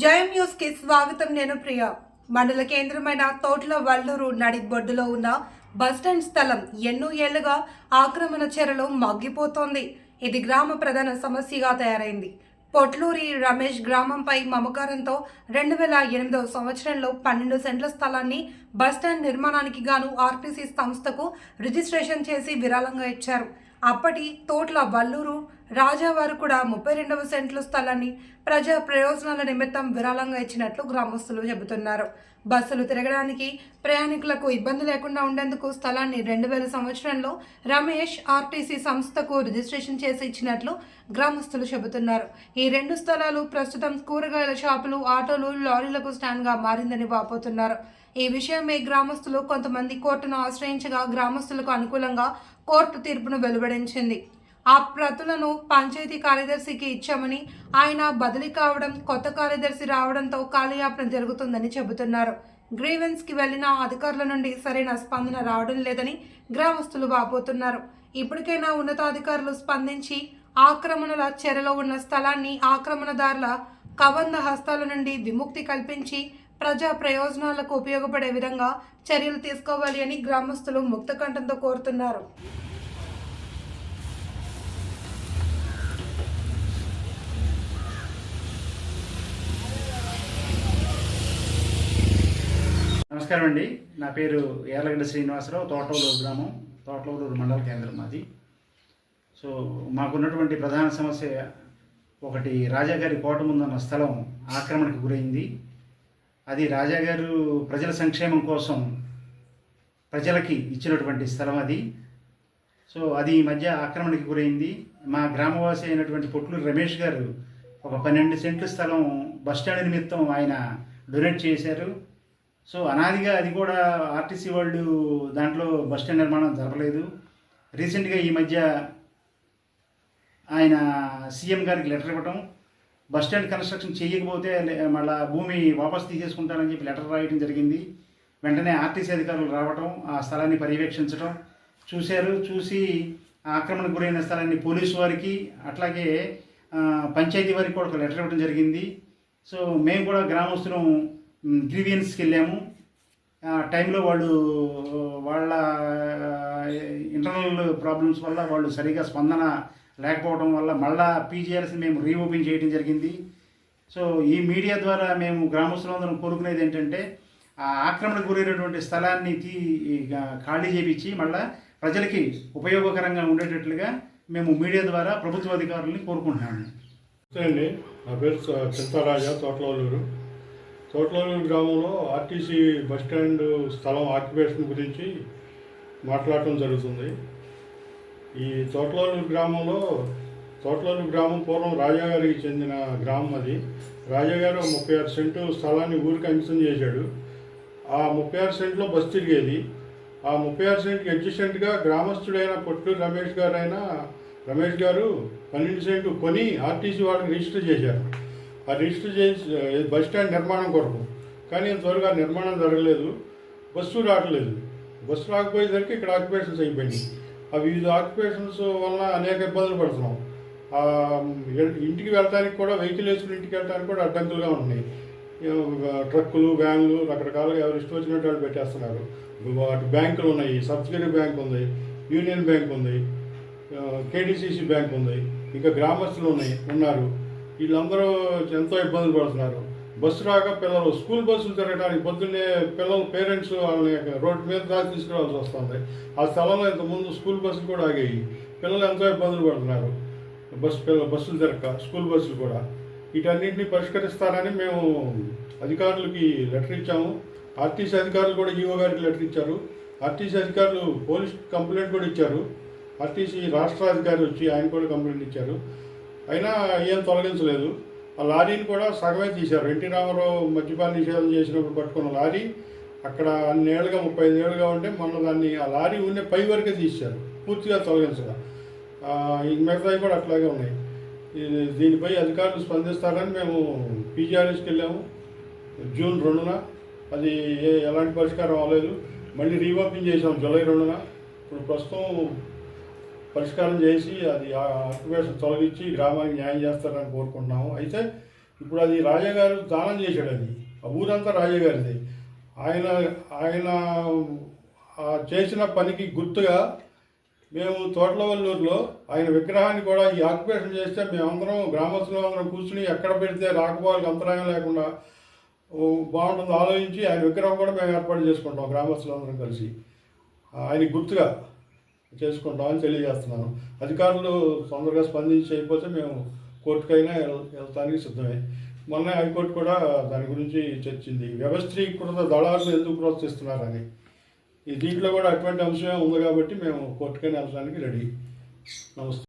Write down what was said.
జయం న్యూస్కి స్వాగతం నేను ప్రియ. మండల కేంద్రమైన తోట్ల వల్లూరు నడిబొడ్డులో ఉన్న బస్టాండ్ స్థలం ఎన్నో ఏళ్ళుగా ఆక్రమణ చెరలో మగ్గిపోతోంది. ఇది గ్రామ ప్రధాన సమస్యగా తయారైంది. పొట్లూరి రమేష్ గ్రామంపై మమకారంతో రెండు వేల ఎనిమిదవ సంవత్సరంలో పన్నెండు సెంట్ల స్థలాన్ని బస్టాండ్ నిర్మాణానికి గాను ఆర్టీసీ సంస్థకు రిజిస్ట్రేషన్ చేసి విరాళంగా ఇచ్చారు. అప్పటి తోట్ల వల్లూరు రాజావారు కూడా ముప్పై రెండవ సెంట్ల స్థలాన్ని ప్రజా ప్రయోజనాల నిమిత్తం విరాళంగా ఇచ్చినట్లు గ్రామస్తులు చెబుతున్నారు. బస్సులు తిరగడానికి ప్రయాణికులకు ఇబ్బంది లేకుండా ఉండేందుకు స్థలాన్ని రెండు వేల సంవత్సరంలో రమేష్ ఆర్టీసీ సంస్థకు రిజిస్ట్రేషన్ చేసి ఇచ్చినట్లు గ్రామస్తులు చెబుతున్నారు. ఈ రెండు స్థలాలు ప్రస్తుతం కూరగాయల షాపులు ఆటోలు లారీలకు స్టాండ్గా మారిందని వాపోతున్నారు. ఈ విషయమై గ్రామస్తులు కొంతమంది కోర్టును ఆశ్రయించగా గ్రామస్తులకు అనుకూలంగా కోర్టు తీర్పును వెలువడించింది. ఆ ప్రతులను పంచాయతీ కార్యదర్శికి ఇచ్చామని ఆయన బదిలీ కావడం కొత్త కార్యదర్శి రావడంతో కాలయాపన జరుగుతుందని చెబుతున్నారు. గ్రీవెన్స్కి వెళ్ళిన అధికారుల నుండి సరైన స్పందన రావడం లేదని గ్రామస్తులు వాపోతున్నారు. ఇప్పటికైనా ఉన్నతాధికారులు స్పందించి ఆక్రమణల చెరలో ఉన్న స్థలాన్ని ఆక్రమణదారుల కబంధ హస్తాల నుండి విముక్తి కల్పించి ప్రజా ప్రయోజనాలకు ఉపయోగపడే విధంగా చర్యలు తీసుకోవాలి అని గ్రామస్తులు ముక్తకంఠంతో కోరుతున్నారు. నమస్కారం అండి. నా పేరు ఏర్లగడ్డ శ్రీనివాసరావు తోటలూరు గ్రామం తోటలూరు మండల కేంద్రం మాది. సో మాకున్నటువంటి ప్రధాన సమస్య ఒకటి రాజాగారి కోట ముందున్న స్థలం ఆక్రమణకు గురైంది. అది రాజాగారు ప్రజల సంక్షేమం కోసం ప్రజలకి ఇచ్చినటువంటి స్థలం అది. సో అది ఈ మధ్య ఆక్రమణకి గురైంది. మా గ్రామవాసి అయినటువంటి పొట్లు రమేష్ గారు ఒక పన్నెండు సెంట్ల స్థలం బస్టాండ్ నిమిత్తం ఆయన డొనేట్ చేశారు. సో అనాదిగా అది కూడా ఆర్టీసీ వాళ్ళు దాంట్లో బస్ స్టాండ్ నిర్మాణం జరపలేదు. రీసెంట్గా ఈ మధ్య ఆయన సీఎం గారికి లెటర్ ఇవ్వటం బస్ స్టాండ్ కన్స్ట్రక్షన్ చేయకపోతే మళ్ళా భూమి వాపస్ తీసేసుకుంటారని చెప్పి లెటర్ రాయడం జరిగింది. వెంటనే ఆర్టీసీ అధికారులు రావటం ఆ స్థలాన్ని పర్యవేక్షించడం చూశారు. చూసి ఆ ఆక్రమణకు గురైన స్థలాన్ని పోలీసు వారికి అట్లాగే పంచాయతీ వారికి కూడా ఒక లెటర్ ఇవ్వడం జరిగింది. సో మేము కూడా గ్రామస్తులం గ్రీవియన్స్కి వెళ్ళాము ఆ టైంలో వాళ్ళు వాళ్ళ ఇంటర్నల్ ప్రాబ్లమ్స్ వల్ల వాళ్ళు సరిగా స్పందన లేకపోవడం వల్ల మళ్ళా పీజీఆర్స్ని మేము రీఓపెన్ చేయడం జరిగింది. సో ఈ మీడియా ద్వారా మేము గ్రామస్తులందరం కోరుకునేది ఏంటంటే ఆ ఆక్రమణకు గురైనటువంటి స్థలాన్ని తీ ఖాళీ చేపించి మళ్ళా ప్రజలకి ఉపయోగకరంగా ఉండేటట్లుగా మేము మీడియా ద్వారా ప్రభుత్వ అధికారుల్ని కోరుకుంటున్నాము అండి నా పేరు చింతారాజా తోటలూరు తోటలూరు గ్రామంలో ఆర్టీసీ బస్ స్టాండ్ స్థలం ఆక్యుపేషన్ గురించి మాట్లాడటం జరుగుతుంది. ఈ తోటలూరు గ్రామంలో తోటలూరు గ్రామం పూర్వం రాజాగారికి చెందిన గ్రామం అది. రాజాగారు ముప్పై ఆరు సెంటు స్థలాన్ని ఊరికి అంకితం చేశాడు ఆ ముప్పై ఆరు సెంట్లో బస్ తిరిగేది. ఆ ముప్పై ఆరు సెంట్కి అడ్జస్టెంట్గా గ్రామస్తుడైన పొట్టు రమేష్ గారు అయినా రమేష్ గారు పన్నెండు సెంటు కొని ఆర్టీసీ వాళ్ళకి రిజిస్టర్ చేశారు. ఆ రిజిస్టర్ చేసి బస్ స్టాండ్ నిర్మాణం కొరకు. కానీ త్వరగా నిర్మాణం జరగలేదు. బస్సు రావట్లేదు. బస్సు రాకపోయేసరికి ఇక్కడ ఆక్యుపేషన్స్ అయిపోయినాయి. ఆ వివిధ ఆక్యుపేషన్స్ వలన అనేక ఇబ్బందులు పడుతున్నాం. ఇంటికి వెళ్ళడానికి కూడా వెహికల్ వేసుకుని ఇంటికి వెళ్ళడానికి కూడా అడ్డంకులుగా ఉన్నాయి. ట్రక్కులు వ్యాన్లు రకరకాలుగా ఎవరు ఇష్టం వచ్చినట్టు వాళ్ళు పెట్టేస్తున్నారు. అటు బ్యాంకులు ఉన్నాయి. సబ్సిడరీ బ్యాంక్ ఉంది. యూనియన్ బ్యాంక్ ఉంది. కేడీసీసీ బ్యాంక్ ఉంది. ఇంకా గ్రామస్తులు ఉన్నాయి ఉన్నారు. వీళ్ళందరూ ఎంతో ఇబ్బందులు పడుతున్నారు. బస్సు రాక పిల్లలు స్కూల్ బస్సులు తిరగడానికి పొద్దున్నే పిల్లలు పేరెంట్స్ వాళ్ళని రోడ్డు మీద దాకా తీసుకురావాల్సి వస్తుంది. ఆ స్థలంలో ఇంతకుముందు స్కూల్ బస్సులు కూడా ఆగాయి. పిల్లలు ఎంతో ఇబ్బందులు పడుతున్నారు. బస్సు పిల్ల బస్సులు తిరగక స్కూల్ బస్సులు కూడా. వీటన్నింటినీ పరిష్కరిస్తారని మేము అధికారులకి లెటర్ ఇచ్చాము. ఆర్టీసీ అధికారులు కూడా ఈఓ గారికి లెటర్ ఇచ్చారు. ఆర్టీసీ అధికారులు పోలీస్ కంప్లైంట్ కూడా ఇచ్చారు. ఆర్టీసీ రాష్ట్ర అధికారి వచ్చి ఆయన కూడా కంప్లైంట్ ఇచ్చారు. అయినా ఏం తొలగించలేదు. ఆ లారీని కూడా సగమే తీశారు. ఎన్టీ రామారావు మద్యపాన నిషేధం చేసినప్పుడు పట్టుకున్న లారీ అక్కడ అన్నేళ్ళుగా ముప్పై ఐదు ఏళ్ళుగా ఉంటే మొన్న దాన్ని ఆ లారీ ఉండే పై వరకే తీశారు. పూర్తిగా తొలగించగా. ఆ, ఈ కూడా అట్లాగే ఉన్నాయి. దీనిపై అధికారులు స్పందిస్తారని మేము పీజీఆర్ఎస్కి వెళ్ళాము. జూన్ రెండున. అది ఏ- ఎలాంటి పరిష్కారం అవ్వలేదు. మళ్ళీ రీఓపెన్ చేసాం జూలై రెండున. ఇప్పుడు ప్రస్తుతం పరిష్కారం చేసి అది ఆ ఆక్యుపేషన్ తొలగించి గ్రామానికి న్యాయం చేస్తారని కోరుకుంటున్నాము. అయితే ఇప్పుడు అది రాజాగారు దానం చేశాడు అది. ఆ ఊరంతా రాజాగారిది ఆయన ఆయన చేసిన పనికి గుర్తుగా మేము తోటలవల్లూరులో ఆయన విగ్రహాన్ని కూడా ఈ ఆక్యుపేషన్ చేస్తే మేమందరం గ్రామస్తులు అందరం కూర్చుని ఎక్కడ పెడితే రాకపోవాలకు అంతరాయం లేకుండా బాగుంటుందో బాగుంటుంది ఆలోచించి ఆయన విగ్రహం కూడా మేము ఏర్పాటు చేసుకుంటాం గ్రామస్తులందరం కలిసి. ఆయన గుర్తుగా చేసుకుంటామని తెలియజేస్తున్నాను. అధికారులు తొందరగా స్పందించి చేయకపోతే మేము కోర్టుకైనా వెళ్తానికి సిద్ధమే. మొన్న హైకోర్టు కూడా దాని గురించి చర్చింది. వ్యవస్థీకృత దళాలను ఎందుకు ప్రోత్సహిస్తున్నారని. ఈ దీంట్లో కూడా అటువంటి అంశమే ఉంది కాబట్టి మేము కోర్టుకైనా వెళ్ళడానికి రెడీ. నమస్తే.